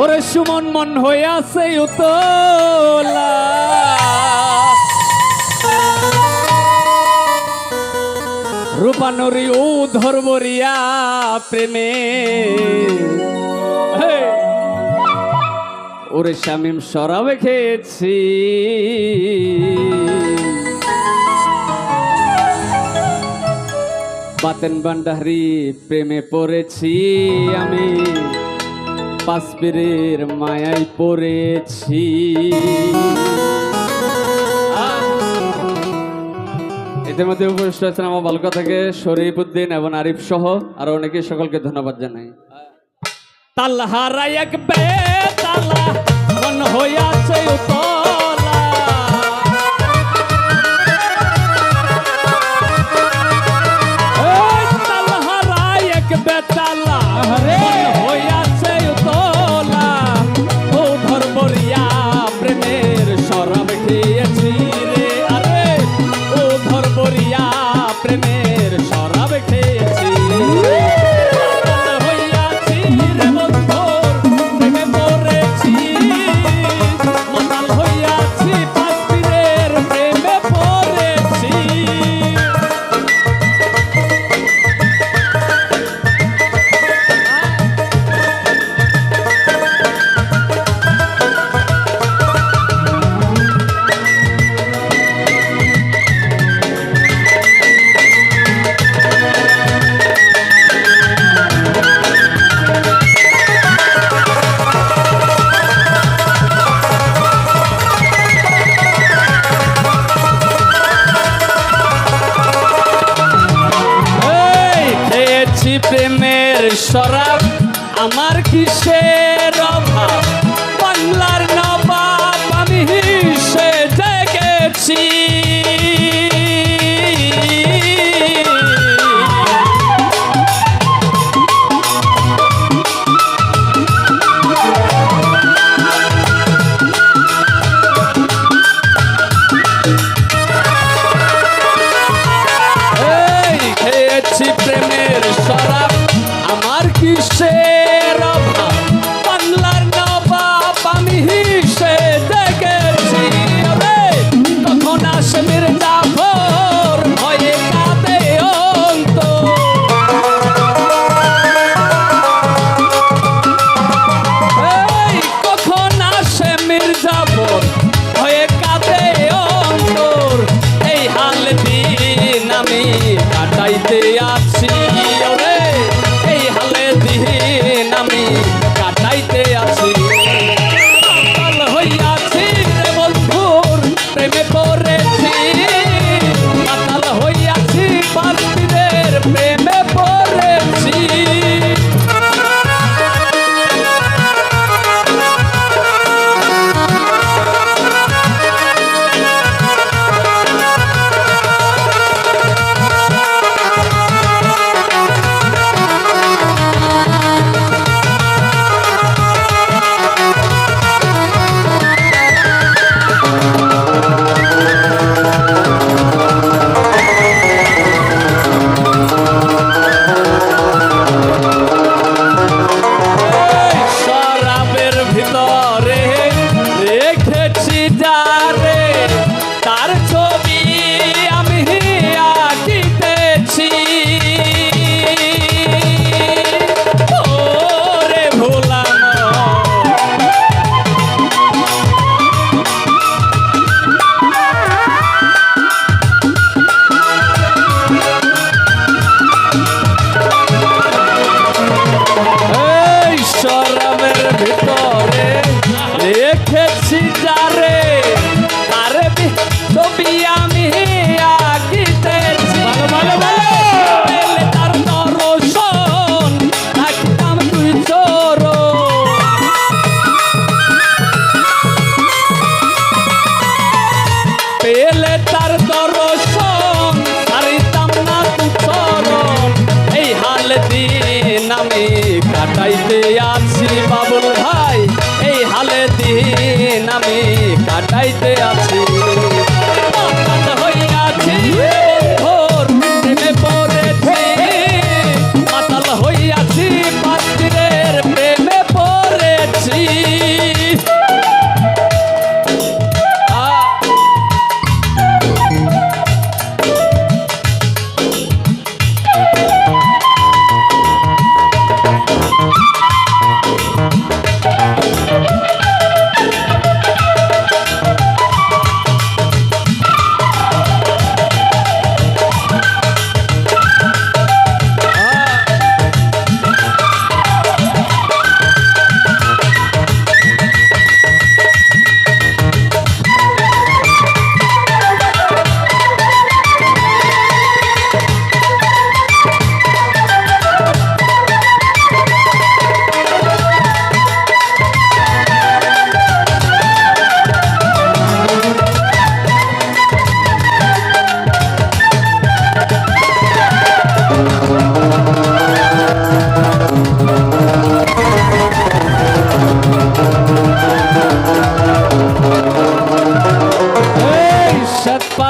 ওরে সুমন মন হয়ে আছে রূপানরি ও ধর্মরিয়া প্রেমে। ওরে শামিম সরাবে খেয়েছি। বাতেন বান্ডারি প্রেমে পড়েছি আমি। পাঁচ পীরের পড়েছি। ইতিমধ্যে উপস্থিত আছেন আমার বালুকা থেকে শরীফ উদ্দিন এবং আরিফ সহ আরও অনেকে, সকলকে ধন্যবাদ জানাই। তাল্লাহারা এক বে, তাল্লাহ মন হইয়াছে উত্তর প্রেমের শরাব আমার কিসের? die.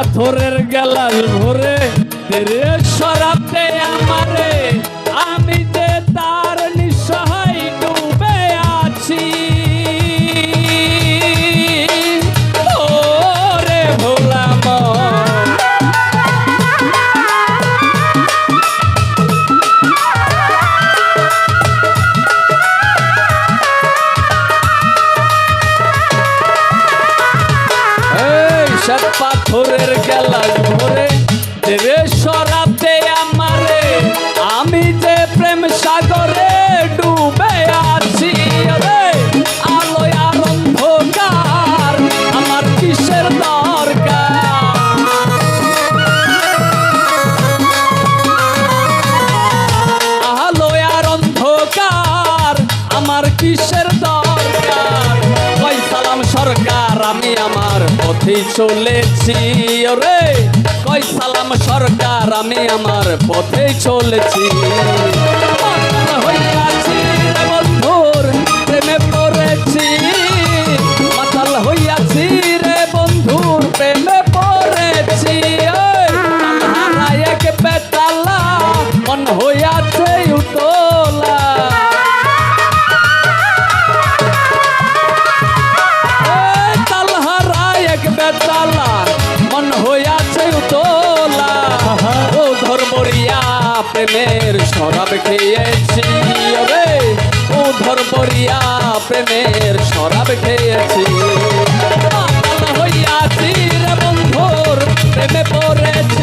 পাথরের গেলাল ভরে তেরে সরাতে আমারে। সরাতে আমারে। আমি যে প্রেম সাগরে ডুবে আছি রে, আলোয় আর অন্ধকার আমার কিসের দরকার? আলোয় আর অন্ধকার আমার কিসের দরকার পথে চলেছি ওরে। কয় সালাম সরকার আমি আমার পথে চলেছি। খেয়েছি রে উধর পরিয়া প্রেমের শরাব খেয়েছি। হইয়াছি রে বন্ধুর প্রেমে পড়েছি